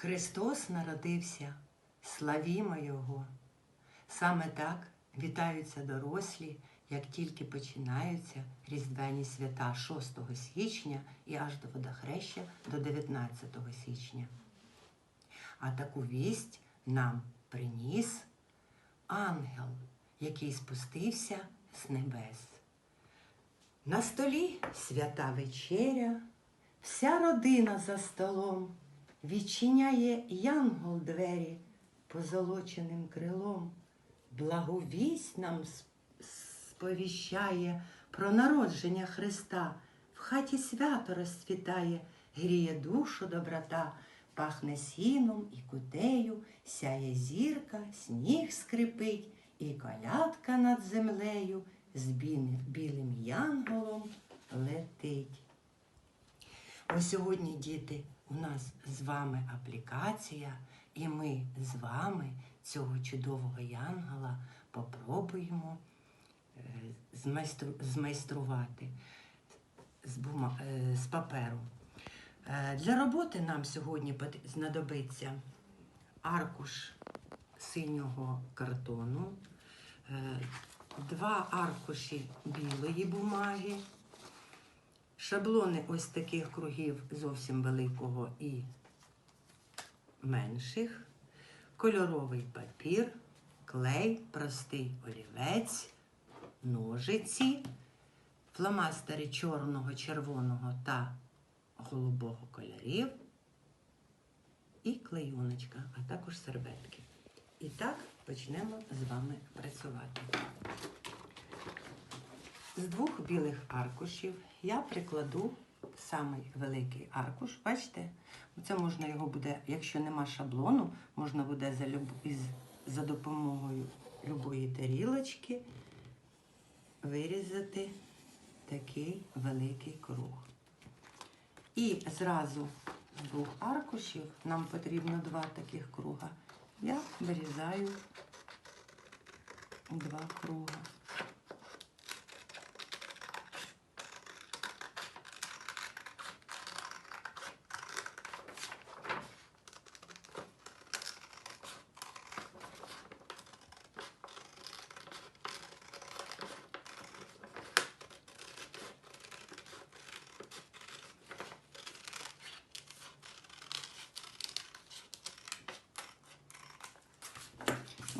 Христос народився, славімо Його. Саме так вітаються дорослі, як тільки починаються різдвяні свята 6 січня і аж до водохреща до 19 січня. А таку вість нам приніс ангел, який спустився з небес. На столі свята вечеря, вся родина за столом відчиняє янгол двері позолоченим крилом. Благовість нам сповіщає про народження Христа. В хаті свято розцвітає, гріє душу доброта, пахне сіном і кутею, сяє зірка, сніг скрипить, і колядка над землею з білим, янголом летить. Ось сьогодні, діти, у нас з вами аплікація, і ми з вами цього чудового янгола попробуємо е, змайстру- змайструвати з, бума, е, з паперу. Е, Для роботи нам сьогодні знадобиться аркуш синього картону, два аркуші білої бумаги, шаблони ось таких кругів зовсім великого і менших, кольоровий папір, клей, простий олівець, ножиці, фломастери чорного, червоного та голубого кольорів і клейоночка, а також серветки. І так почнемо з вами працювати. З двох білих аркушів я прикладу самий великий аркуш. Бачите? Це можна його буде, якщо нема шаблону, можна буде за, люб... із... за допомогою любої тарілочки вирізати такий великий круг. І зразу з двох аркушів нам потрібно два таких круга. Я вирізаю два круга.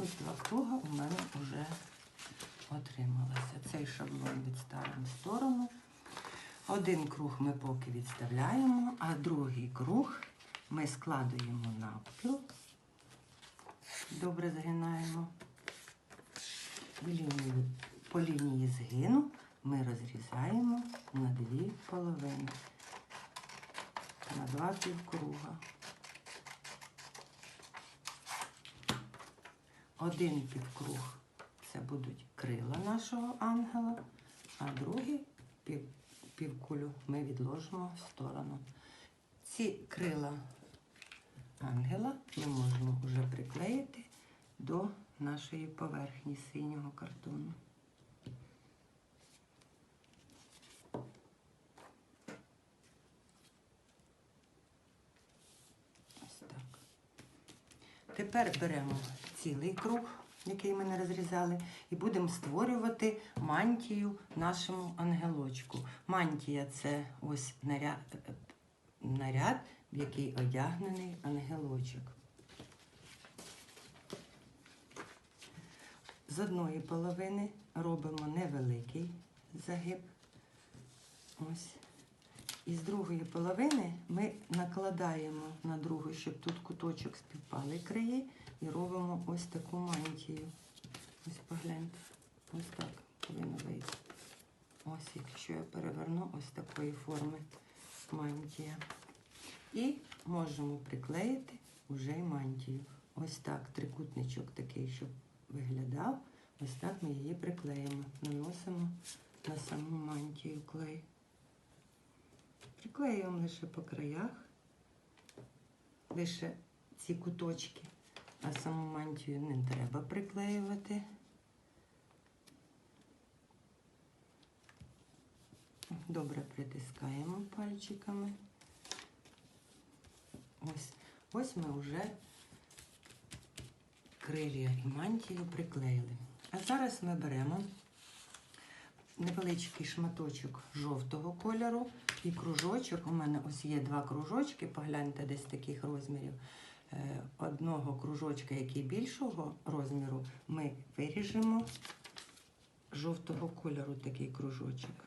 Ось два круга у мене вже отрималося. Цей шаблон відставимо в сторону. Один круг ми поки відставляємо, а другий круг ми складуємо навпіл. Добре згинаємо. По лінії згину ми розрізаємо на дві половини, на два півкруга. Один півкруг це будуть крила нашого ангела, а другий пів, півкулю ми відложимо в сторону. Ці крила ангела ми можемо вже приклеїти до нашої поверхні синього картону. Ось так. Тепер беремо цілий круг, який ми не розрізали, і будемо створювати мантію нашому ангелочку. Мантія це ось наряд, наряд в який одягнений ангелочок. З одної половини робимо невеликий загиб. Ось. І з другої половини ми накладаємо на другу, щоб тут куточок співпали краї, і робимо ось таку мантію. Ось погляньте. Ось так повинно вийти. Ось, якщо я переверну, ось такої форми мантія. І можемо приклеїти вже й мантію. Ось так, трикутничок такий, щоб виглядав. Ось так ми її приклеїмо. Наносимо на саму мантію клей. Приклеюємо лише по краях, лише ці куточки, а саму мантію не треба приклеювати. Добре притискаємо пальчиками. Ось Ось ми вже крилля і мантію приклеїли. А зараз ми беремо невеличкий шматочок жовтого кольору і кружочок. У мене ось є два кружочки, погляньте десь таких розмірів. Е, Одного кружочка, який більшого розміру, ми виріжемо жовтого кольору такий кружочок.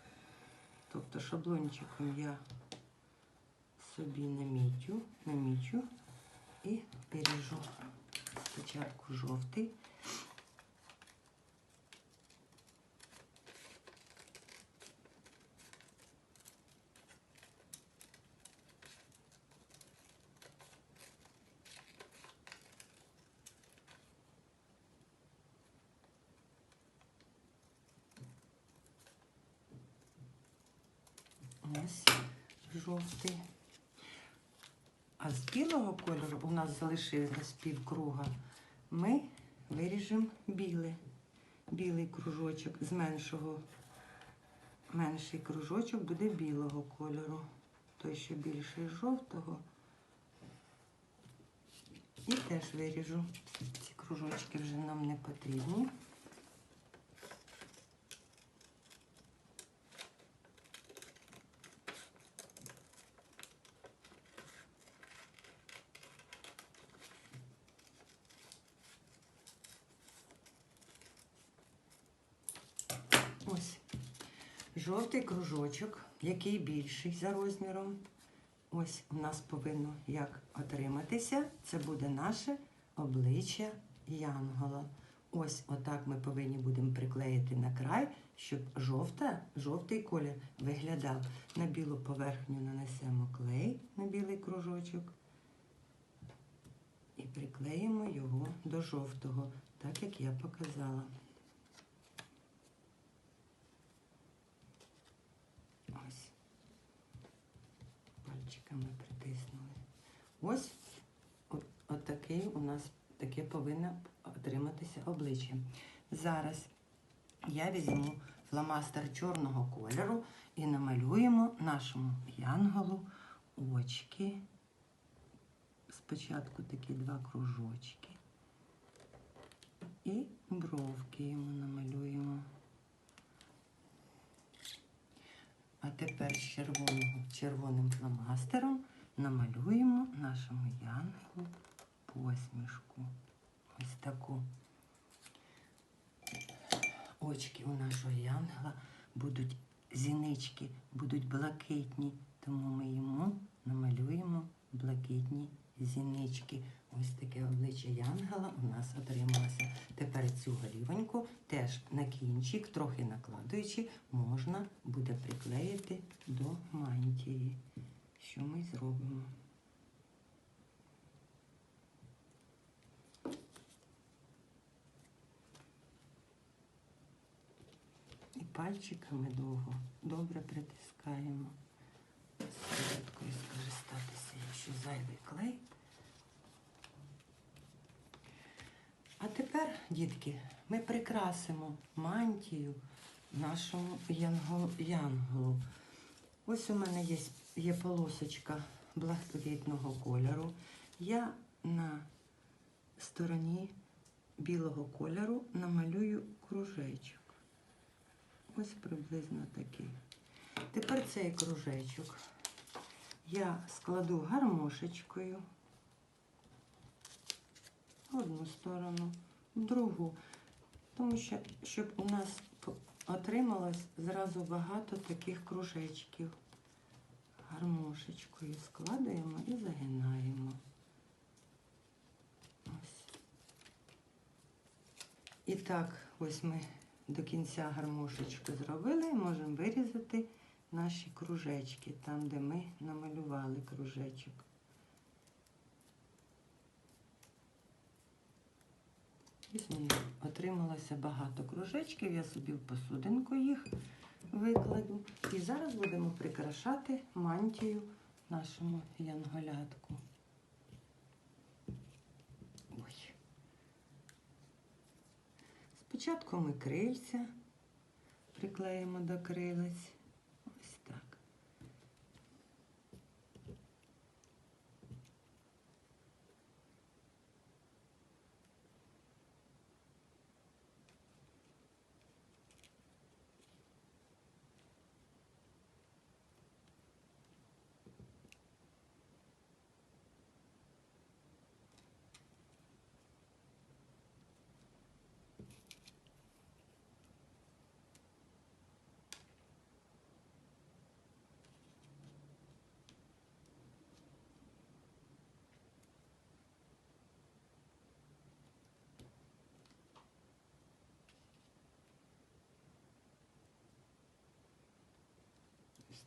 Тобто шаблончиком я собі намітю, намічу і виріжу спочатку жовтий. Ось жовтий. А з білого кольору у нас залишилось півкруга. Ми виріжемо біле. Білий кружочок з меншого. Менший кружочок буде білого кольору. Той, що більший жовтого. І теж виріжу. Ці кружочки вже нам не потрібні. Ось жовтий кружочок, який більший за розміром. Ось у нас повинно як отриматися. Це буде наше обличчя Янгола. Ось отак ми повинні будемо приклеїти на край, щоб жовта, жовтий колір виглядав. На білу поверхню нанесемо клей на білий кружочок і приклеїмо його до жовтого, так як я показала. Ось. Пальчиками притиснули. Ось от, у нас таке повинно отриматися обличчя. Зараз я візьму фломастер чорного кольору і намалюємо нашому янголу очки. Спочатку такі два кружочки. І бровки йому намалюємо. А тепер з червоного, червоним фломастером намалюємо нашому янголу посмішку. Ось таку. Очки у нашого янгела будуть зінички, будуть блакитні, тому ми йому намалюємо блакитні зінички. Ось таке обличчя янгела у нас отрималося. Тепер цю голівоньку теж на кінчик, трохи накладуючи, можна буде приклеїти до мантії. Що ми зробимо? І пальчиками довго добре притискаємо. Середкою скористатися, якщо зайвий клей. А тепер, дітки, ми прикрасимо мантію нашому янгол- янголу. Ось у мене є, є полосочка блакитного кольору. Я на стороні білого кольору намалюю кружечок. Ось приблизно такий. Тепер цей кружечок я складу гармошечкою в одну сторону, другу. Тому що, щоб у нас отрималось зразу багато таких кружечків. Гармошечкою складаємо і загинаємо. Ось. І так, ось ми до кінця гармошечку зробили і можемо вирізати наші кружечки, там, де ми намалювали кружечок. Ось отрималося багато кружечків, я собі в посудинку їх викладу. І зараз будемо прикрашати мантію нашому янголятку. Ой. Спочатку ми крильця приклеїмо до крилець. Ось так.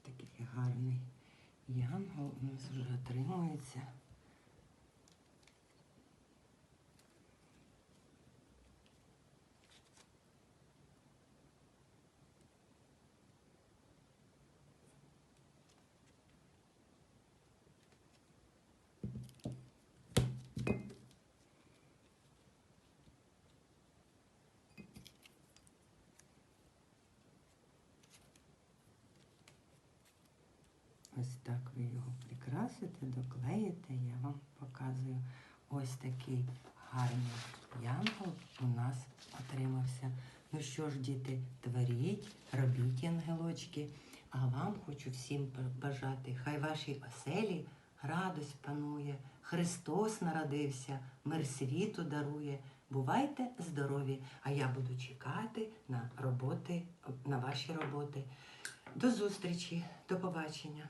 Такий гарний янгол у нас вже отримується. Ось так ви його прикрасите, доклеїте. Я вам показую. Ось такий гарний янгол у нас отримався. Ну що ж, діти, творіть, робіть ангелочки. А вам хочу всім бажати, хай вашій оселі радость панує, Христос народився, мир світу дарує. Бувайте здорові, а я буду чекати на роботи, на ваші роботи. До зустрічі, до побачення.